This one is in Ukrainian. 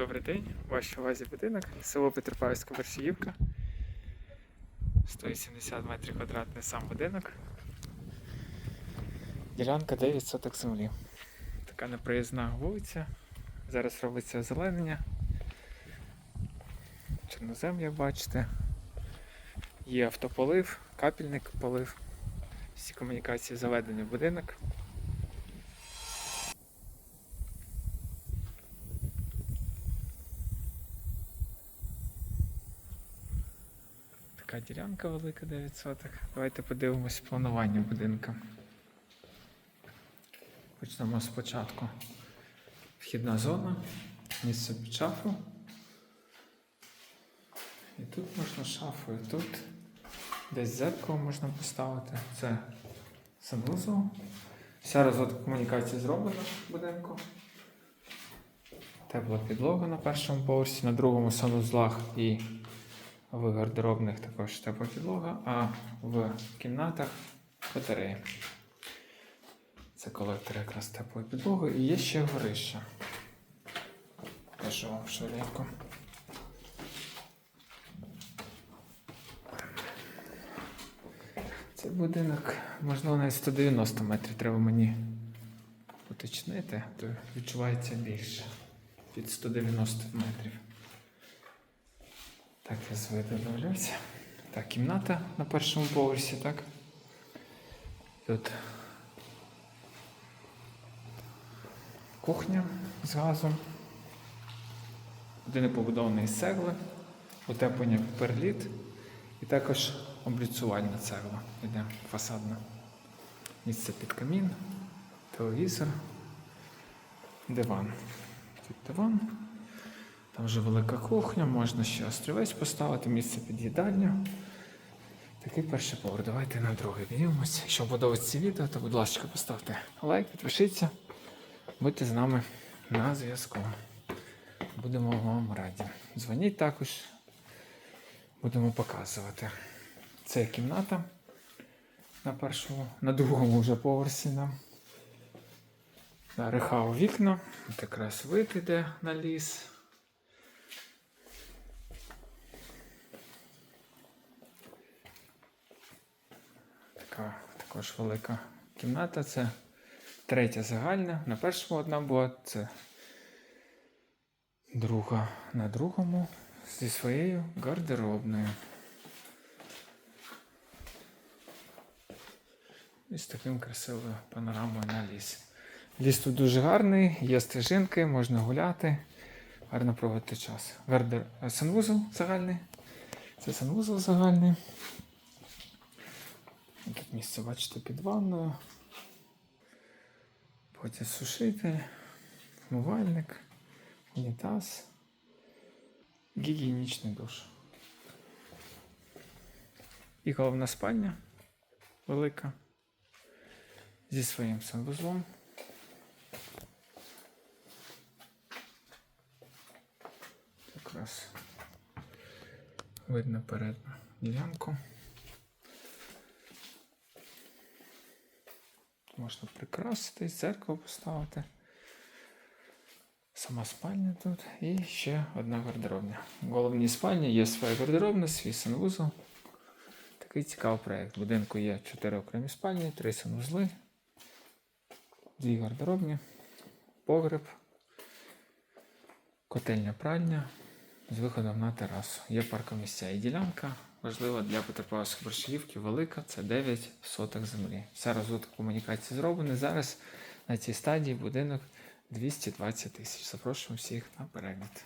Добрий день, вашій увазі будинок, село Петропавська Вершиївка. 180 метрів квадратний сам будинок. Ділянка 9 соток землі. Така непроїзна вулиця. Зараз робиться озеленення. Чорнозем, як бачите. Є автополив, капельник полив. Всі комунікації заведені в будинок. Така ділянка велика 9 соток. Давайте подивимось планування будинка. Почнемо спочатку. Вхідна зона, місце під шафу. І тут можна шафу, і тут десь зеркало можна поставити. Це санвузол. Вся розводка комунікації зроблена в будинку. Тепла підлога на першому поверсі, на другому санузлах і в гардеробних також тепла підлога, а в кімнатах батареї. Це колектор якраз теплої підлоги. І є ще горище. Покажу вам швиденько. Цей будинок, можливо, навіть 190 метрів треба мені уточнити, то відчувається більше. Від 190 метрів. Так, я з виду. Так, кімната на першому поверсі, так? Тут кухня з газом. Будинок побудований з цегли, утеплення перліт і також обліцувальна цегла. Йде фасадна. Місце під камін, телевізор, диван. Тут диван. Там вже велика кухня, можна ще острівець поставити, місце під їдальню. Такий перший поверх. Давайте на другий дивимося. Якщо подобається відео, то будь ласка, поставте лайк, підпишіться. Будьте з нами на зв'язку. Будемо вам раді. Дзвоніть також. Будемо показувати. Це кімната на першому, на другому вже поверсі нам. Рехав вікна. Якраз вид іде на ліс. Така також велика кімната. Це третя загальна. На першому одна була, це друга на другому зі своєю гардеробною. І з таким красивою панорамою на ліс. Ліс тут дуже гарний, є стежинки, можна гуляти, гарно проводити час. Гардер... е, Санвузол загальний. Це санвузол загальний. Тут місце, бачите, під ванною. Потім сушитель, вмивальник, унітаз, гігієнічний душ. І головна спальня велика зі своїм санвузлом. Якраз видно передню ділянку. Можна прикрасити, зеркало поставити. Сама спальня тут і ще одна гардеробня. В головній спальні є своя гардеробна, свій санвузол. Такий цікавий проєкт. В будинку є 4 окремі спальні, 3 санвузли, 2 гардеробні, погреб, котельня пральня з виходом на терасу. Є паркомісця і ділянка. Важлива для Петропавловської борщагівки велика, це 9 соток землі. Вся розвиток комунікації зроблена. Зараз на цій стадії будинок 220 тисяч. Запрошуємо всіх на перегляд.